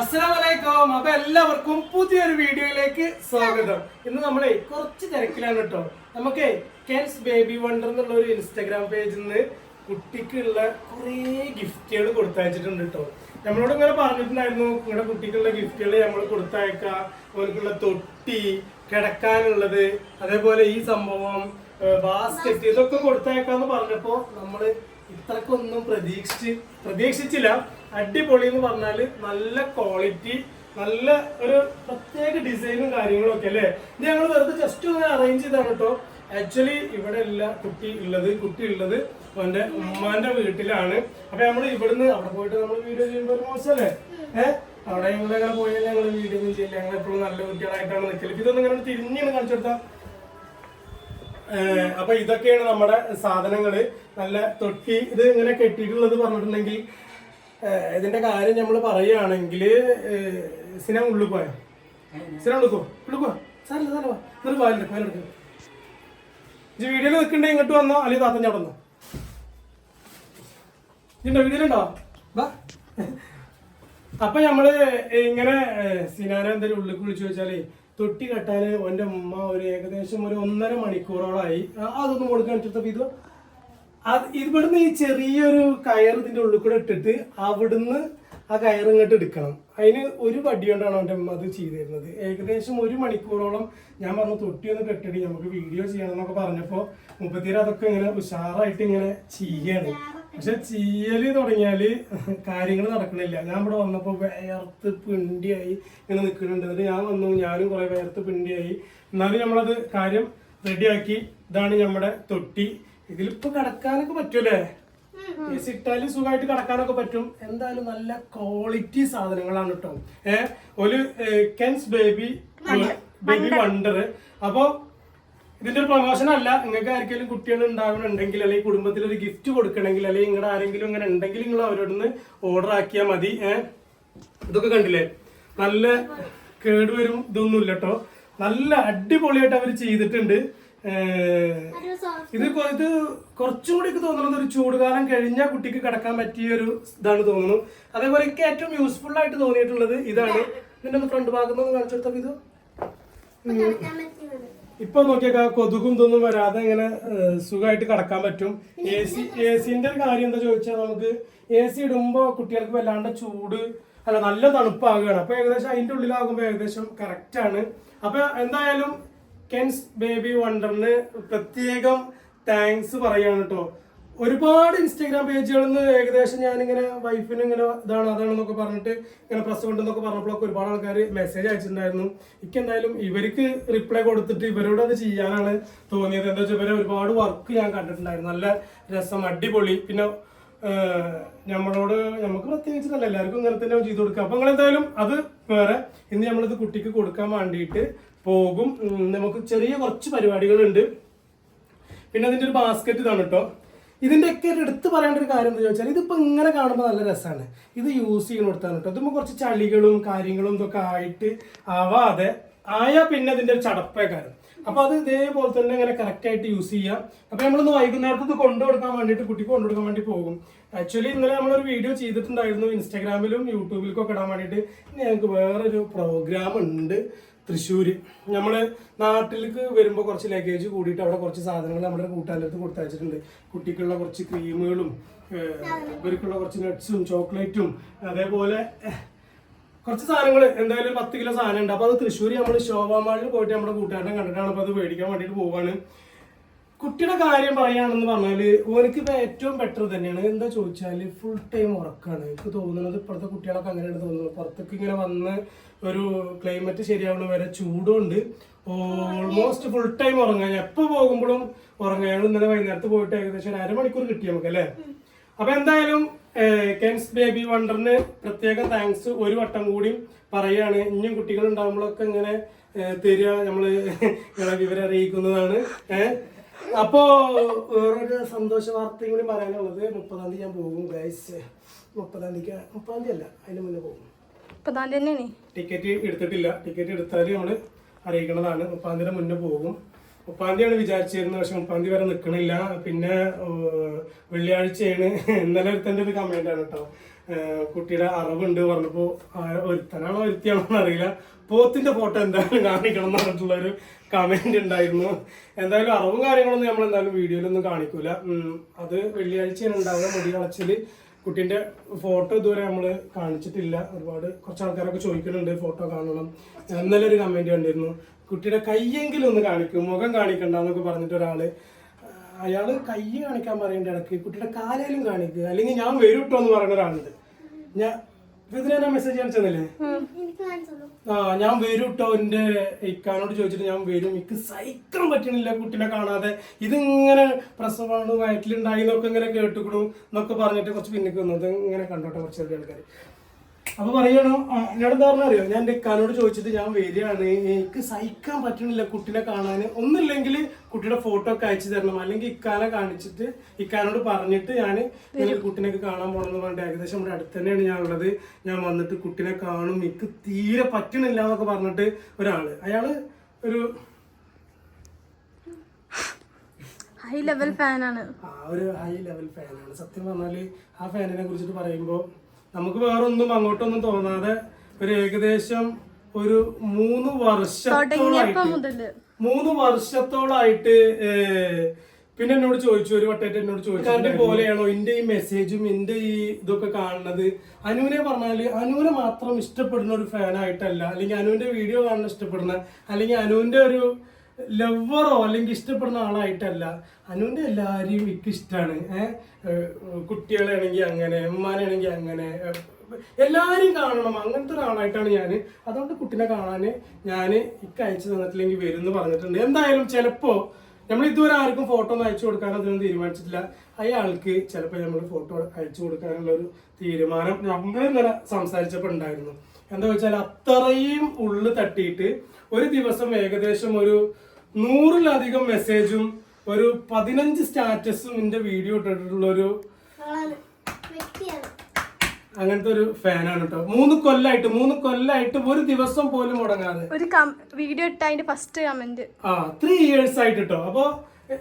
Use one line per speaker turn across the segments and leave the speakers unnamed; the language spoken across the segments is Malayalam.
അസ്സലാമലൈക്കും. അപ്പൊ എല്ലാവർക്കും പുതിയൊരു വീഡിയോയിലേക്ക് സ്വാഗതം. ഇന്ന് നമ്മളെ കുറച്ച് തിരക്കിലാണ് കേട്ടോ. നമുക്ക് കെൻസ് ബേബി വണ്ടർ എന്നുള്ള ഒരു ഇൻസ്റ്റാഗ്രാം പേജിൽ നിന്ന് കുട്ടിക്കുള്ള കുറേ ഗിഫ്റ്റുകൾ കൊടുത്തയച്ചിട്ടുണ്ട് കേട്ടോ. നമ്മളോട് ഇങ്ങനെ പറഞ്ഞിട്ടുണ്ടായിരുന്നു നിങ്ങളുടെ കുട്ടിക്കുള്ള ഗിഫ്റ്റുകൾ നമ്മൾ കൊടുത്തയക്കാം. അവർക്കുള്ള തൊട്ടി കിടക്കാനുള്ളത് അതേപോലെ ഈ സംഭവം ബാസ്കറ്റ് ഇതൊക്കെ കൊടുത്തയക്കാന്ന് പറഞ്ഞപ്പോ നമ്മൾ ഇത്രക്കൊന്നും പ്രതീക്ഷിച്ച് പ്രതീക്ഷിച്ചില്ല. അടിപൊളി എന്ന് പറഞ്ഞാൽ നല്ല ക്വാളിറ്റി നല്ല ഒരു പ്രത്യേക ഡിസൈനും കാര്യങ്ങളും ഒക്കെ അല്ലേ? ഇത് ഞങ്ങൾ വെറുതെ ജസ്റ്റ് ഒന്ന് അറേഞ്ച് ചെയ്താണ് കേട്ടോ. ആക്ച്വലി ഇവിടെ ഇല്ല കുട്ടി ഉള്ളത് കുട്ടി ഉള്ളത് അവന്റെ ഉമ്മാന്റെ വീട്ടിലാണ്. അപ്പൊ നമ്മൾ ഇവിടുന്ന് അവിടെ പോയിട്ട് നമ്മൾ വീഡിയോ ചെയ്യുമ്പോൾ ഒരു മോശമല്ലേ ഏഹ് അവിടെ ഞങ്ങൾ അങ്ങനെ പോയാൽ ഞങ്ങൾ വീഡിയോ ഒന്നും ചെയ്യില്ല. ഞങ്ങൾ എപ്പോഴും നല്ല കുട്ടികളായിട്ടാണ് നിൽക്കൽ ഇതൊന്നും ഇങ്ങനെ തിരിഞ്ഞാണ് കാണിച്ചു കൊടുത്താൽ ഏഹ് അപ്പൊ ഇതൊക്കെയാണ് നമ്മുടെ സാധനങ്ങൾ. നല്ല തൊട്ടി ഇത് ഇങ്ങനെ കെട്ടിയിട്ടുള്ളത് പറഞ്ഞിട്ടുണ്ടെങ്കിൽ ഇതിന്റെ കാര്യം നമ്മൾ പറയുകയാണെങ്കിൽ സിന ഉള്ളിൽ പോയോ? സിന ഉള്ളിൽ പോ. ഉള്ളിൽ പോ. സാറല്ല സാറല്ല എന്നിട്ട് പാലെടുക്കും പാലെടുക്കും ഇജ്ജ് വീഡിയോയിൽ നിൽക്കണ്ടേ? ഇങ്ങോട്ട് വന്നോ? അല്ലെങ്കിൽ താത്തഞ്ഞ അവിടെ വന്നോ? ഇതുണ്ടോ വീഡിയോയിലുണ്ടോ വാ. അപ്പൊ നമ്മൾ ഇങ്ങനെ സിനാനെ എന്തെങ്കിലും ഉള്ളിൽ വിളിച്ചു വെച്ചാലേ തൊട്ടി കെട്ടാന് എന്റെ ഉമ്മ ഒരു ഏകദേശം ഒരു ഒന്നര മണിക്കൂറോളായി. അതൊന്നും പറ്റത്തപ്പോ ഇത് അത് ഇവിടുന്ന് ഈ ചെറിയൊരു കയർ ഇതിന്റെ ഉള്ളിൽ കൂടെ ഇട്ടിട്ട് അവിടുന്ന് ആ കയർ ഇങ്ങോട്ട് എടുക്കണം. അതിന് ഒരു വടി കൊണ്ടാണ് അവന്റെ അമ്മ അത് ചെയ്തിരുന്നത്. ഏകദേശം ഒരു മണിക്കൂറോളം ഞാൻ പറഞ്ഞു തൊട്ടി ഒന്ന് കെട്ടിടി നമുക്ക് വീഡിയോ ചെയ്യണം എന്നൊക്കെ പറഞ്ഞപ്പോൾ മുപ്പത്തിര അതൊക്കെ ഇങ്ങനെ ഉഷാറായിട്ട് ഇങ്ങനെ ചെയ്യാണ്. പക്ഷെ ചീയൽ തുടങ്ങിയാൽ കാര്യങ്ങൾ നടക്കണില്ല. ഞാൻ ഇവിടെ വന്നപ്പോ വേർത്ത് പിണ്ടിയായി ഇങ്ങനെ നിൽക്കുന്നുണ്ട് എന്നിട്ട് ഞാൻ വന്നു ഞാനും കുറെ വേർത്ത് പിണ്ടിയായി. എന്നാലും നമ്മളത് കാര്യം റെഡിയാക്കി. ഇതാണ് നമ്മുടെ തൊട്ടി. ഇതിലിപ്പോ കിടക്കാനൊക്കെ പറ്റൂലേ ഈ ഇട്ടാൽ സുഖമായിട്ട് കിടക്കാനൊക്കെ പറ്റും. എന്തായാലും നല്ല ക്വാളിറ്റി സാധനങ്ങളാണ് കേട്ടോ ഏഹ് ഒരു കെൻസ് ബേബി ബേബി വണ്ടർ അപ്പോ ഇതിന്റെ ഒരു പ്രൊമോഷൻ അല്ല. നിങ്ങൾക്ക് ആർക്കെങ്കിലും കുട്ടികൾ ഉണ്ടാവണമെങ്കിൽ അല്ലെങ്കിൽ കുടുംബത്തിൽ ഒരു ഗിഫ്റ്റ് കൊടുക്കണമെങ്കിൽ അല്ലെങ്കിൽ നിങ്ങളുടെ ആരെങ്കിലും ഇങ്ങനെ ഉണ്ടെങ്കിൽ നിങ്ങൾ അവരോട് ഓർഡർ ആക്കിയാൽ മതി. ഇതൊക്കെ കണ്ടില്ലേ? നല്ല കേടുവരും ഇതൊന്നും ഇല്ല കേട്ടോ നല്ല അടിപൊളിയായിട്ട് അവർ ചെയ്തിട്ടുണ്ട്. ഇത് ഇത് കുറച്ചും കൂടി എനിക്ക് തോന്നുന്നത് ഒരു ചൂടുകാലം കഴിഞ്ഞ കുട്ടിക്ക് കിടക്കാൻ പറ്റിയ ഒരു ഇതാണ് തോന്നുന്നു. അതേപോലെ എനിക്ക് ഏറ്റവും യൂസ്ഫുൾ ആയിട്ട് തോന്നിയിട്ടുള്ളത് ഇതാണ്. ഇതിന്റെ ഒന്ന് ഫ്രണ്ട് ഭാഗത്ത് നിന്ന് കാണിച്ചെടുത്തപ്പോ ഇത്. ഇപ്പൊ നോക്കിയേക്കാ കൊതുകും ഇതൊന്നും വരാതെ ഇങ്ങനെ സുഖമായിട്ട് കിടക്കാൻ പറ്റും. എ സി എ സിന്റെ ഒരു കാര്യം എന്താ ചോദിച്ചാൽ നമുക്ക് എ സി ഇടുമ്പോ കുട്ടികൾക്ക് വല്ലാണ്ട് ചൂട് അല്ല നല്ല തണുപ്പാകുകയാണ് അപ്പൊ ഏകദേശം അതിന്റെ ഉള്ളിലാകുമ്പോ ഏകദേശം കറക്റ്റ് ആണ്. അപ്പൊ എന്തായാലും കെൻസ് ബേബി വണ്ടറിന് പ്രത്യേകം താങ്ക്സ് പറയാണ് കേട്ടോ ഒരുപാട് ഇൻസ്റ്റാഗ്രാം പേജുകളിൽ നിന്ന് ഏകദേശം ഞാനിങ്ങനെ വൈഫിന് ഇങ്ങനെ ഇതാണ് അതാണെന്നൊക്കെ പറഞ്ഞിട്ട് ഇങ്ങനെ പ്രസ് കൊണ്ടെന്നൊക്കെ പറഞ്ഞപ്പോഴൊക്കെ ഒരുപാട് ആൾക്കാർ മെസ്സേജ് അയച്ചിട്ടുണ്ടായിരുന്നു. എനിക്ക് എന്തായാലും ഇവർക്ക് റിപ്ലൈ കൊടുത്തിട്ട് ഇവരോട് അത് ചെയ്യാനാണ് തോന്നിയത്. എന്താ വെച്ചാൽ ഇവരെ ഒരുപാട് വർക്ക് ഞാൻ കണ്ടിട്ടുണ്ടായിരുന്നു. നല്ല രസം അടിപൊളി. പിന്നെ നമ്മളോട് നമുക്ക് പ്രത്യേകിച്ച് എല്ലാവർക്കും ഇങ്ങനെ തന്നെ ചെയ്ത് കൊടുക്കുക അപ്പം നിങ്ങൾ എന്തായാലും അത് വേറെ ഇന്ന് നമ്മളിത് കുട്ടിക്ക് കൊടുക്കാൻ വേണ്ടിയിട്ട് പോകും. നമുക്ക് ചെറിയ കുറച്ച് പരിപാടികളുണ്ട്. പിന്നെ അതിന്റെ ഒരു ബാസ്ക്കറ്റ് ഇതാണ് കേട്ടോ ഇതിന്റെ ഒക്കെ ഒരു എടുത്ത് പറയേണ്ട ഒരു കാര്യം എന്താ ചോദിച്ചാൽ ഇതിപ്പോ ഇങ്ങനെ കാണുമ്പോൾ നല്ല രസമാണ് ഇത് യൂസ് ചെയ്യണോടത്താണ് കേട്ടോ ഇതുമ്പോൾ കുറച്ച് ചളികളും കാര്യങ്ങളും ഇതൊക്കെ ആയിട്ട് ആവാതെ ആയാൽ പിന്നെ അതിന്റെ ഒരു ചടപ്പേ കാരണം അപ്പൊ അത് ഇതേപോലെ തന്നെ ഇങ്ങനെ കറക്റ്റ് ആയിട്ട് യൂസ് ചെയ്യാം. അപ്പൊ നമ്മളിന്ന് വൈകുന്നേരത്ത് ഇത് കൊണ്ടു കൊടുക്കാൻ വേണ്ടിയിട്ട് കുട്ടിക്ക് കൊണ്ടു വേണ്ടി പോകും. ആക്ച്വലി ഇന്നലെ നമ്മളൊരു വീഡിയോ ചെയ്തിട്ടുണ്ടായിരുന്നു ഇൻസ്റ്റാഗ്രാമിലും യൂട്യൂബിലും ഒക്കെ ഇടാൻ വേണ്ടിയിട്ട്. ഞങ്ങൾക്ക് വേറൊരു പ്രോഗ്രാം ഉണ്ട്. തൃശ്ശൂര്. നമ്മൾ നാട്ടിലേക്ക് വരുമ്പോൾ കുറച്ച് ലഗേജ് കൂടിയിട്ട് അവിടെ കുറച്ച് സാധനങ്ങൾ നമ്മുടെ കൂട്ടുകാരത്ത് കൊടുത്തയച്ചിട്ടുണ്ട് കുട്ടിക്കുള്ള കുറച്ച് ക്രീമുകളും ഇവർക്കുള്ള കുറച്ച് നട്ട്സും ചോക്ലേറ്റും അതേപോലെ കുറച്ച് സാധനങ്ങൾ എന്തായാലും പത്ത് കിലോ സാധനം ഉണ്ട് അപ്പോൾ അത് തൃശ്ശൂർ നമ്മൾ ശോഭാമാളിൽ പോയിട്ട് നമ്മുടെ കൂട്ടുകാരനെ കണ്ടിട്ടാണ് അപ്പോൾ അത് മേടിക്കാൻ വേണ്ടിയിട്ട് പോവാണ്. കുട്ടിയുടെ കാര്യം പറയുകയാണെന്ന് പറഞ്ഞാൽ ഓനക്ക് ഇപ്പൊ ഏറ്റവും ബെറ്റർ തന്നെയാണ്. എന്താ ചോദിച്ചാൽ ഫുൾ ടൈം ഉറക്കാണ്. എനിക്ക് തോന്നുന്നത് ഇപ്പോഴത്തെ കുട്ടികളൊക്കെ അങ്ങനെയാണ് തോന്നുന്നത് പുറത്തേക്ക് ഇങ്ങനെ വന്ന് ഒരു ക്ലൈമറ്റ് ശരിയാവണ വരെ ചൂടുണ്ട്. ഓൾമോസ്റ്റ് ഫുൾ ടൈം ഉറങ്ങാൻ. എപ്പോ പോകുമ്പോഴും ഉറങ്ങാൻ. ഞങ്ങൾ ഇന്നലെ വൈകുന്നേരത്ത് പോയിട്ട് ഏകദേശം അരമണിക്കൂർ കിട്ടി നമുക്ക് അല്ലേ? അപ്പൊ എന്തായാലും കെൻസ് ബേബി വണ്ടറിന് പ്രത്യേക താങ്ക്സ് ഒരു വട്ടം കൂടി പറയാണ്. ഇനിയും കുട്ടികൾ ഉണ്ടാകുമ്പോഴൊക്കെ ഇങ്ങനെ തരിക നമ്മൾ വിവരം അറിയിക്കുന്നതാണ്. ഏഹ് അപ്പോ വേറൊരു സന്തോഷ വാർത്തയും കൂടി പറയാനുള്ളത് മുപ്പതാം തീയതി ഞാൻ പോകും ഗൈസ് മുപ്പതാം തീയതി മുപ്പതാം തീയതി അല്ല അതിന് മുന്നേ പോകും.
മുപ്പതാം തീയതി തന്നെയാണ്.
ടിക്കറ്റ് എടുത്തിട്ടില്ല. ടിക്കറ്റ് എടുത്താൽ നമ്മൾ അറിയിക്കുന്നതാണ് മുപ്പതാം തീയതി മുന്നേ പോകും. മുപ്പാം തീയതിയാണ് വിചാരിച്ചിരുന്നത് പക്ഷെ ഉപ്പാന്തി വരെ നിൽക്കണില്ല പിന്നെ വെള്ളിയാഴ്ചയാണ്. ഇന്നലെ ഒരുത്തന്റെ ഒരു കമന്റ് ആണ് കേട്ടോ കുട്ടിയുടെ അറിവുണ്ട് പറഞ്ഞപ്പോ ആ ഒരുത്തനാണോ ഒരുത്തിയാണോ അറിയില്ല. പോത്തിന്റെ ഫോട്ടോ എന്തായാലും കാണിക്കണം എന്ന് പറഞ്ഞിട്ടുള്ള ഒരു കമന്റ് ഉണ്ടായിരുന്നു. എന്തായാലും അറിവും കാര്യങ്ങളൊന്നും നമ്മൾ എന്തായാലും വീഡിയോയിലൊന്നും കാണിക്കൂല. അത് വെള്ളിയാഴ്ചയാണ് ഉണ്ടാവുക മുടി കളച്ചിൽ. കുട്ടീന്റെ ഫോട്ടോ ഇതുവരെ നമ്മൾ കാണിച്ചിട്ടില്ല. ഒരുപാട് കുറച്ച് ആൾക്കാരൊക്കെ ചോദിക്കുന്നുണ്ട് ഫോട്ടോ കാണണം. ഇന്നലെ ഒരു കമന്റ് കണ്ടിരുന്നു. കുട്ടിയുടെ കയ്യെങ്കിലും ഒന്ന് കാണിക്കും മുഖം കാണിക്കണ്ട എന്നൊക്കെ പറഞ്ഞിട്ട് ഒരാൾ അയാൾ കൈ കാണിക്കാൻ പറയേണ്ട ഇടയ്ക്ക് കുട്ടിയുടെ കാലേലും കാണിക്കുക അല്ലെങ്കിൽ ഞാൻ വരും കേട്ടോ എന്ന് പറയുന്ന ഒരാളുണ്ട്. ഞാൻ ഇതിന് ഞാൻ മെസ്സേജ് കാണിച്ചതല്ലേ ആ ഞാൻ വരും കേട്ടോ എന്റെ ഇക്കാനോട് ചോദിച്ചിട്ട് ഞാൻ വരും. എനിക്ക് സഹിക്കാൻ പറ്റണില്ല കുട്ടിനെ കാണാതെ. ഇതിങ്ങനെ പ്രസവമാണ് വയറ്റിലുണ്ടായി എന്നൊക്കെ ഇങ്ങനെ കേട്ടുക്കണു എന്നൊക്കെ പറഞ്ഞിട്ട് കുറച്ച് പിന്നിക്ക് വന്നു. ഇത് ഇങ്ങനെ കണ്ടോട്ടെ കുറച്ച് ആൾക്കാർ അപ്പൊ പറയണോ? എന്നോട് എന്താ പറഞ്ഞ അറിയോ? ഞാൻ എന്റെ ഇക്കാനോട് ചോദിച്ചിട്ട് ഞാൻ വരികയാണ്. എനിക്ക് സഹിക്കാൻ പറ്റണില്ല കുട്ടീനെ കാണാൻ ഒന്നില്ലെങ്കിൽ കുട്ടിയുടെ ഫോട്ടോ ഒക്കെ അയച്ചു തരണം. അല്ലെങ്കിൽ ഇക്കാനെ കാണിച്ചിട്ട് ഇക്കാനോട് പറഞ്ഞിട്ട് ഞാൻ കുട്ടിനെ കുട്ടീനൊക്കെ കാണാൻ പോകണമെന്ന് പറഞ്ഞിട്ട് ഏകദേശം ഇവിടെ അടുത്ത് തന്നെയാണ് ഞാൻ ഉള്ളത്. ഞാൻ വന്നിട്ട് കുട്ടീനെ കാണും. എനിക്ക് തീരെ പറ്റണില്ല എന്നൊക്കെ പറഞ്ഞിട്ട് ഒരാൾ. അയാൾ ഒരു
ഹൈ ലെവൽ ഫാനാണ്
ആ ഒരു ഹൈ ലെവൽ ഫാനാണ് സത്യം പറഞ്ഞാൽ ആ ഫാനിനെ കുറിച്ചിട്ട് പറയുമ്പോൾ നമുക്ക് വേറൊന്നും അങ്ങോട്ടൊന്നും തോന്നാതെ ഒരു ഏകദേശം ഒരു മൂന്ന് വർഷത്തോളായിട്ട് മൂന്ന് വർഷത്തോളായിട്ട് ഏഹ്, പിന്നെ എന്നോട് ചോദിച്ചു ഒരു വട്ടമായിട്ട് എന്നോട് ചോദിച്ചു. അതിന്റെ പോലെയാണോ എന്റെ ഈ മെസ്സേജും എന്റെ ഈ ഇതൊക്കെ കാണുന്നത്? അനുവിനെ പറഞ്ഞാൽ അനുവിനെ മാത്രം ഇഷ്ടപ്പെടുന്ന ഒരു ഫാനായിട്ടല്ല അല്ലെങ്കിൽ അനുവിന്റെ വീഡിയോ കാണാൻ ഇഷ്ടപ്പെടുന്ന അല്ലെങ്കിൽ അനുവിന്റെ ഒരു ലവറോ അല്ലെങ്കിൽ ഇഷ്ടപ്പെടുന്ന ആളായിട്ടല്ല. അനുവിന്റെ എല്ലാവരെയും എനിക്ക് ഇഷ്ടമാണ് കുട്ടികളാണെങ്കിൽ അങ്ങനെ ഉമ്മാനാണെങ്കിൽ അങ്ങനെ എല്ലാവരും കാണണം. അങ്ങനത്തെ ഒരാളായിട്ടാണ് ഞാൻ അതുകൊണ്ട് കുട്ടീനെ കാണാൻ ഞാൻ ഇക്ക അയച്ചു തന്നിട്ടില്ലെങ്കിൽ വരും എന്ന് പറഞ്ഞിട്ടുണ്ട്. എന്തായാലും ചിലപ്പോ നമ്മൾ ഇതുവരെ ആർക്കും ഫോട്ടോ ഒന്നും അയച്ചു കൊടുക്കാൻ അതിനൊന്നും തീരുമാനിച്ചിട്ടില്ല. അയാൾക്ക് ചിലപ്പോൾ നമ്മൾ ഫോട്ടോ അയച്ചു കൊടുക്കാനുള്ള ഒരു തീരുമാനം നമ്മൾ ഇന്നലെ സംസാരിച്ചപ്പോൾ ഉണ്ടായിരുന്നു. എന്താ വെച്ചാൽ അത്രയും ഉള്ളു തട്ടിയിട്ട് ഒരു ദിവസം ഏകദേശം ഒരു നൂറിലധികം മെസ്സേജും ഒരു പതിനഞ്ച് സ്റ്റാറ്റസും എന്റെ വീഡിയോ ഇട്ടിട്ടുള്ള ഒരു
ആളാണ്.
അങ്ങനത്തെ ഒരു ഫാനാണ് കേട്ടോ മൂന്ന് കൊല്ലായിട്ട് മൂന്ന് കൊല്ലായിട്ട് ഒരു ദിവസം പോലും മുടങ്ങാതെ.
ഒരു വീഡിയോ ഇട്ട അതിന്റെ ഫസ്റ്റ് കമന്റ്
ആ ത്രീ ഇയേഴ്സ് ആയിട്ട് കേട്ടോ അപ്പൊ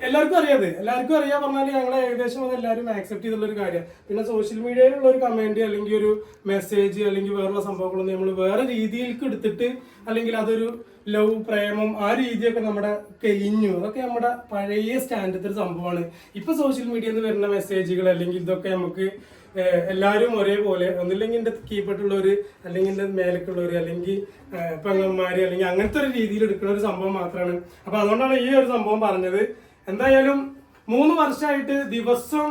എല്ലാവർക്കും അറിയാതെ എല്ലാവർക്കും അറിയാ പറഞ്ഞാൽ ഞങ്ങളെ ഏകദേശം അത് എല്ലാവരും ആക്സെപ്റ്റ് ചെയ്തുള്ള ഒരു കാര്യം. പിന്നെ സോഷ്യൽ മീഡിയയിലുള്ള ഒരു കമന്റ് അല്ലെങ്കിൽ ഒരു മെസ്സേജ് അല്ലെങ്കിൽ വേറെയുള്ള സംഭവങ്ങളൊന്നും നമ്മൾ വേറെ രീതിയിലേക്ക് എടുത്തിട്ട് അല്ലെങ്കിൽ അതൊരു ലവ് പ്രേമം ആ രീതിയൊക്കെ നമ്മുടെ കഴിഞ്ഞു. അതൊക്കെ നമ്മുടെ പഴയ സ്റ്റാൻഡേർഡ് ഒരു സംഭവമാണ്. ഇപ്പൊ സോഷ്യൽ മീഡിയയിൽ നിന്ന് വരുന്ന മെസ്സേജുകൾ അല്ലെങ്കിൽ ഇതൊക്കെ നമുക്ക് എല്ലാവരും ഒരേപോലെ ഒന്നില്ലെങ്കിൽ എന്റെ കീപ്പെട്ടുള്ളവര് അല്ലെങ്കിൽ എന്റെ മേലക്കുള്ളവര് അല്ലെങ്കിൽ പെങ്ങന്മാർ അല്ലെങ്കിൽ അങ്ങനത്തെ ഒരു രീതിയിൽ എടുക്കുന്ന ഒരു സംഭവം മാത്രമാണ് അപ്പൊ അതുകൊണ്ടാണ് ഈ ഒരു സംഭവം പറഞ്ഞത്. എന്തായാലും മൂന്ന് വർഷമായിട്ട് ദിവസം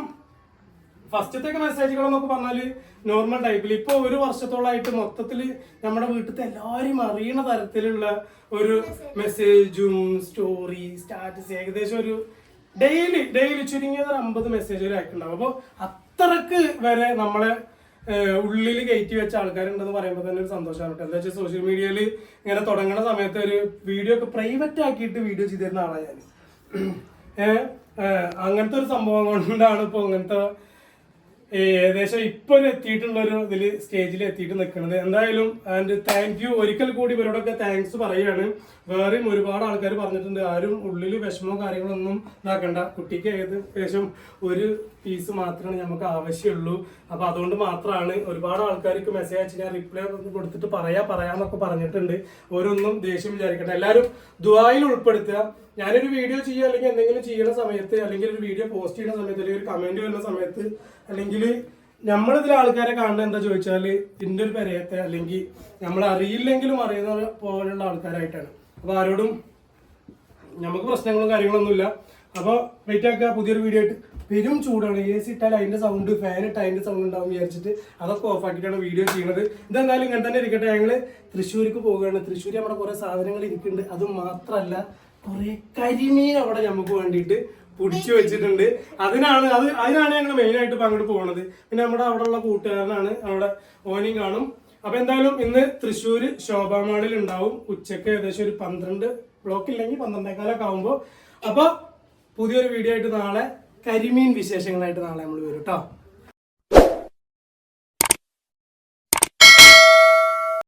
ഫസ്റ്റത്തെ മെസ്സേജുകളെന്നൊക്കെ പറഞ്ഞാൽ നോർമൽ ടൈപ്പിൽ ഇപ്പൊ ഒരു വർഷത്തോളായിട്ട് മൊത്തത്തിൽ നമ്മുടെ വീട്ടിലത്തെ എല്ലാവരും അറിയണ തരത്തിലുള്ള ഒരു മെസ്സേജും സ്റ്റോറി സ്റ്റാറ്റസ് ഏകദേശം ഒരു ഡെയിലി ഡെയിലി ചുരുങ്ങിയത് ഒരു അമ്പത് മെസ്സേജ് വരെ അയക്കുന്നുണ്ടാവും. അപ്പോൾ അത്രയ്ക്ക് വരെ നമ്മളെ ഉള്ളിൽ കയറ്റി വെച്ച ആൾക്കാരുണ്ടെന്ന് പറയുമ്പോൾ തന്നെ ഒരു സന്തോഷമാണ് എന്താ വെച്ചാൽ സോഷ്യൽ മീഡിയയിൽ ഇങ്ങനെ തുടങ്ങുന്ന സമയത്ത് ഒരു വീഡിയോ ഒക്കെ പ്രൈവറ്റ് ആക്കിയിട്ട് വീഡിയോ ചെയ്തിരുന്ന ആളാണ് ഞാൻ അങ്ങനത്തെ ഒരു സംഭവം കൊണ്ടാണ് ഇപ്പോൾ ഇങ്ങനത്തെ ഏ, ഏകദേശം ഇപ്പൊ എത്തിയിട്ടുള്ള ഒരു ഇതിൽ സ്റ്റേജിൽ എത്തിയിട്ട് നിൽക്കുന്നത് എന്തായാലും ആൻഡ് താങ്ക് യു ഒരിക്കൽ കൂടി ഇവരോടൊക്കെ താങ്ക്സ് പറയാണ്. വേറെയും ഒരുപാട് ആൾക്കാർ പറഞ്ഞിട്ടുണ്ട്. ആരും ഉള്ളിൽ വിഷമോ കാര്യങ്ങളൊന്നും ഇതാക്കണ്ട. കുട്ടിക്ക് ഏകദേശം ഒരു പീസ് മാത്രമാണ് നമുക്ക് ആവശ്യമുള്ളൂ. അപ്പൊ അതുകൊണ്ട് മാത്രമാണ് ഒരുപാട് ആൾക്കാർക്ക് മെസ്സേജ് അയച്ച് ഞാൻ റിപ്ലൈ കൊടുത്തിട്ട് പറയാ പറയാന്നൊക്കെ പറഞ്ഞിട്ടുണ്ട്. ഓരോന്നും ദേഷ്യം വിചാരിക്കട്ടെ. എല്ലാവരും ദുബായിൽ ഉൾപ്പെടുത്തുക. ഞാനൊരു വീഡിയോ ചെയ്യുക അല്ലെങ്കിൽ എന്തെങ്കിലും ചെയ്യുന്ന സമയത്ത് അല്ലെങ്കിൽ ഒരു വീഡിയോ പോസ്റ്റ് ചെയ്യുന്ന സമയത്ത് അല്ലെങ്കിൽ ഒരു കമന്റ് വരുന്ന സമയത്ത് അല്ലെങ്കിൽ നമ്മളിതിൽ ആൾക്കാരെ കാണുന്നത് എന്താ ചോദിച്ചാൽ ഇതിന്റെ ഒരു പെരയത്തെ അല്ലെങ്കിൽ നമ്മൾ അറിയില്ലെങ്കിലും അറിയുന്ന പോലുള്ള ആൾക്കാരായിട്ടാണ്. അപ്പൊ ആരോടും നമുക്ക് പ്രശ്നങ്ങളും കാര്യങ്ങളൊന്നുമില്ല. അപ്പോൾ വെയിറ്റ് ആക്കുക. പുതിയൊരു വീഡിയോ ആയിട്ട് പെരും ചൂടാണ്. എ സി ഇട്ടാൽ അതിന്റെ സൗണ്ട് ഫാൻ ഇട്ട് അതിന്റെ സൗണ്ട് ഉണ്ടാവും വിചാരിച്ചിട്ട് അതൊക്കെ ഓഫ് ആക്കിയിട്ടാണ് വീഡിയോ ചെയ്യുന്നത് ഇതെന്തായാലും ഇങ്ങനെ തന്നെ ഇരിക്കട്ടെ. ഞങ്ങൾ തൃശ്ശൂർക്ക് പോവുകയാണ്. തൃശ്ശൂർ നമ്മുടെ കുറെ സാധനങ്ങൾ ഇരിക്കുന്നുണ്ട്. അത് മാത്രമല്ല കുറെ കരിമീൻ അവിടെ നമുക്ക് വേണ്ടിയിട്ട് പിടിച്ചു വെച്ചിട്ടുണ്ട്. അതിനാണ് അത് അതിനാണ് ഞങ്ങൾ മെയിൻ ആയിട്ട് ഇപ്പൊ അങ്ങോട്ട് പോകുന്നത് പിന്നെ നമ്മുടെ അവിടെ ഉള്ള കൂട്ടുകാരനാണ് അവിടെ ഓനെയും കാണും. അപ്പൊ എന്തായാലും ഇന്ന് തൃശ്ശൂര് ശോഭാമാളിൽ ഉണ്ടാവും. ഉച്ചയ്ക്ക് ഏകദേശം ഒരു പന്ത്രണ്ട് ബ്ലോക്ക് ഇല്ലെങ്കിൽ പന്ത്രണ്ടേക്കാലൊക്കെ ആവുമ്പോ. അപ്പൊ പുതിയൊരു വീഡിയോ ആയിട്ട് നാളെ കരിമീൻ വിശേഷങ്ങളായിട്ട് നാളെ നമ്മൾ വരും കേട്ടോ